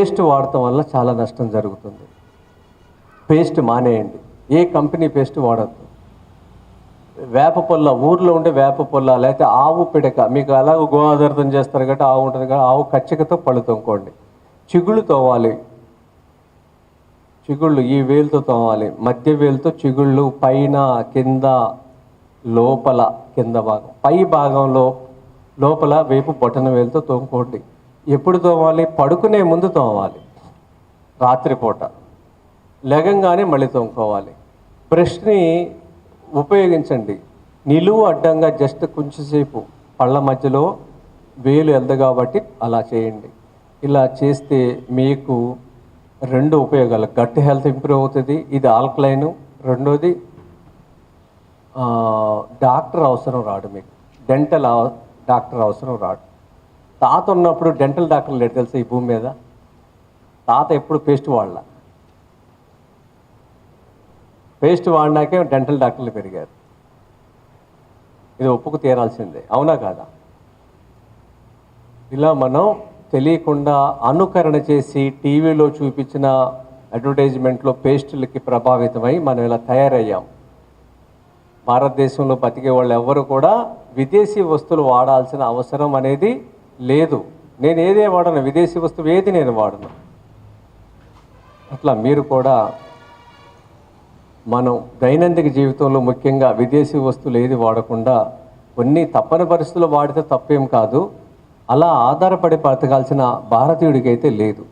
Paste వాడటం వల్ల చాలా నష్టం జరుగుతుంది. పేస్ట్ మానేయండి. ఏ కంపెనీ పేస్ట్ వాడద్దు. వేప పొల్ల ఊర్లో ఉండే వేప పొల్ల లేకపోతే ఆవు పిడక మీకు అలాగ గోఆధారితం చేస్తారు కాబట్టి ఆవు ఉంటుంది కదా ఆవు కచ్చికతో పళ్ళు తోముకోండి. చిగుళ్ళు తోవాలి చిగుళ్ళు ఈ వేలుతో తోమాలి. మధ్య వేలుతో చిగుళ్ళు పైన కింద లోపల కింద భాగం. పై భాగంలో లోపల వేపు బొటన వేలుతో తోముకోండి. ఎప్పుడు తోమాలి? పడుకునే ముందు తోమాలి. రాత్రిపూట. లేగంగానే మళ్ళీ తోముకోవాలి. బ్రష్ని ఉపయోగించండి. నిలువు అడ్డంగా జస్ట్ కొంచెంసేపు. పళ్ళ మధ్యలో వేలు వెళ్దు కాబట్టి అలా చేయండి. ఇలా చేస్తే మీకు రెండు ఉపయోగాలు. గట్ హెల్త్ ఇంప్రూవ్ అవుతుంది. ఇది ఆల్కలైన్. రెండోది డాక్టర్ అవసరం రాడు మీకు. డెంటల్ డాక్టర్ అవసరం రాడు. తాత ఉన్నప్పుడు డెంటల్ డాక్టర్ లేడు తెలుసా ఈ భూమి మీద? తాత ఎప్పుడు పేస్ట్ వాళ్ళ పేస్ట్ వాడినాకే డెంటల్ డాక్టర్లు పెరిగారు. ఇది ఒప్పుకు తీరాల్సిందే. అవునా కాదా? ఇలా మనం తెలియకుండా అనుకరణ చేసి టీవీలో చూపించిన అడ్వర్టైజ్మెంట్లో పేస్టులకి ప్రభావితమై మనం ఇలా తయారయ్యాం. భారతదేశంలో బతికే వాళ్ళు ఎవ్వరు కూడా విదేశీ వస్తువులు వాడాల్సిన అవసరం అనేది లేదు. నేను ఏదే వాడను విదేశీ వస్తువు ఏది నేను వాడను. అట్లా మీరు కూడా మనం దైనందిక జీవితంలో ముఖ్యంగా విదేశీ వస్తువులు ఏది వాడకుండా కొన్ని తప్పని పరిస్థితుల్లో వాడితే తప్పేం కాదు. అలా ఆధారపడి బ్రతకాల్సిన భారతీయుడికైతే లేదు.